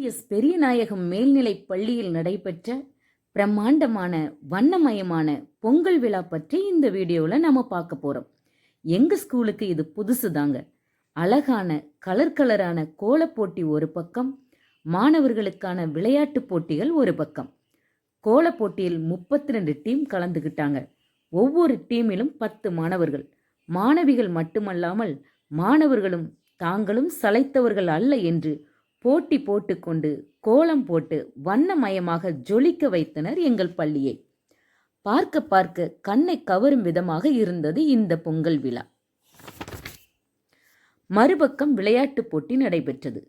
S Periyanayagam மேல்நிலைப் பள்ளியில் நடைபெற்ற பிரம்மாண்டமான வண்ணமயமான பொங்கல் விழா பற்றி இந்த வீடியோவில் நம்ம பார்க்க போகிறோம் எங்கள் ஸ்கூலுக்கு இது புதுசு தாங்க அழகான கலர் கலரான கோலப் போட்டி ஒரு பக்கம் மாணவர்களுக்கான விளையாட்டுப் போட்டிகள் ஒரு பக்கம். கோலப் போட்டியில் முப்பத்தி ரெண்டு டீம் கலந்துக்கிட்டாங்க ஒவ்வொரு டீமிலும் பத்து மாணவர்கள். மாணவிகள் மட்டுமல்லாமல் மாணவர்களும் தாங்களும் சளைத்தவர்கள் அல்ல என்று போட்டி போட்டுக்கொண்டு கோலம் போட்டு வண்ணமயமாக ஜொலிக்க வைத்தனர் எங்கள் பள்ளியை. பார்க்க பார்க்க கண்ணை கவரும் விதமாக இருந்தது இந்த பொங்கல் விழா. மறுபக்கம் விளையாட்டுப் போட்டி நடைபெற்றது.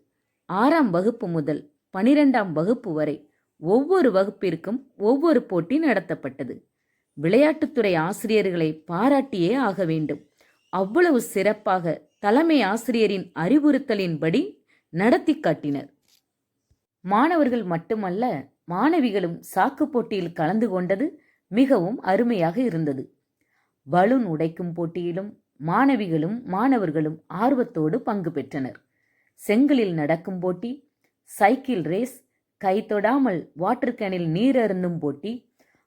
ஆறாம் வகுப்பு முதல் பனிரெண்டாம் வகுப்பு வரை ஒவ்வொரு வகுப்பிற்கும் ஒவ்வொரு போட்டி நடத்தப்பட்டது. விளையாட்டுத்துறை ஆசிரியர்களை பாராட்டியே ஆக வேண்டும். அவ்வளவு சிறப்பாக தலைமை ஆசிரியரின் அறிவுறுத்தலின்படி நடத்தி காட்டினர். மாணவர்கள் மட்டுமல்ல மாணவிகளும் சாக்கு போட்டியில் கலந்து கொண்டது மிகவும் அருமையாக இருந்தது. பலூன் உடைக்கும் போட்டியிலும் மாணவிகளும் மாணவர்களும் ஆர்வத்தோடு பங்கு பெற்றனர். செங்கலில் நடக்கும் போட்டி சைக்கிள் ரேஸ் கை தொடாமல் வாட்டர் கேனில் நீர் அருந்தும் போட்டி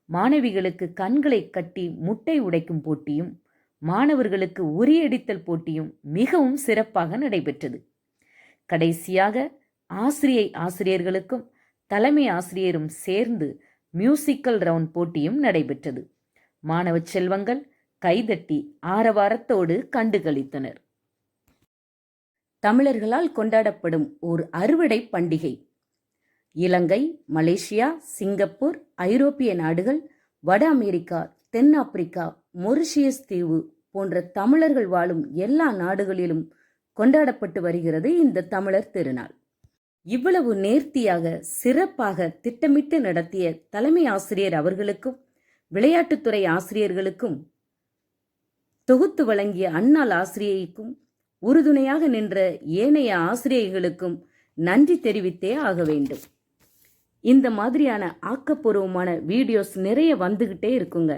மாணவிகளுக்கு கண்களை கட்டி முட்டை உடைக்கும் போட்டியும் மாணவர்களுக்கு உரியடித்தல் போட்டியும் மிகவும் சிறப்பாக நடைபெற்றது. கடைசியாக ஆசிரியை ஆசிரியர்களுக்கும் தலைமை ஆசிரியரும் சேர்ந்து மியூசிக்கல் ரவுண்ட் போட்டியும் நடைபெற்றது. மாணவ செல்வங்கள் கைதட்டி ஆரவாரத்தோடு கண்டுகளித்தனர். தமிழர்களால் கொண்டாடப்படும் ஒரு அறுவடை பண்டிகை. இலங்கை மலேசியா சிங்கப்பூர் ஐரோப்பிய நாடுகள் வட அமெரிக்கா தென்னாப்பிரிக்கா மொரிஷியஸ் தீவு போன்ற தமிழர்கள் வாழும் எல்லா நாடுகளிலும் கொண்டாடப்பட்டு வருகிறது இந்த தமிழர் திருநாள். இவ்வளவு நேர்த்தியாக சிறப்பாக திட்டமிட்டு நடத்திய தலைமை ஆசிரியர் அவர்களுக்கும் விளையாட்டுத்துறை ஆசிரியர்களுக்கும் தொகுத்து வழங்கிய அன்னாள் ஆசிரியைக்கும் உறுதுணையாக நின்ற ஏனைய ஆசிரியர்களுக்கும் நன்றி தெரிவித்தே ஆக வேண்டும். இந்த மாதிரியான ஆக்கப்பூர்வமான வீடியோஸ் நிறைய வந்துக்கிட்டே இருக்குங்க.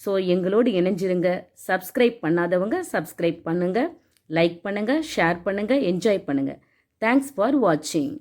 ஸோ எங்களோடு இணைஞ்சிருங்க. சப்ஸ்கிரைப் பண்ணாதவங்க சப்ஸ்கிரைப் பண்ணுங்கள் லைக் பண்ணுங்கள் ஷேர் பண்ணுங்கள் என்ஜாய் பண்ணுங்கள் தேங்க்ஸ் ஃபார் வாட்சிங்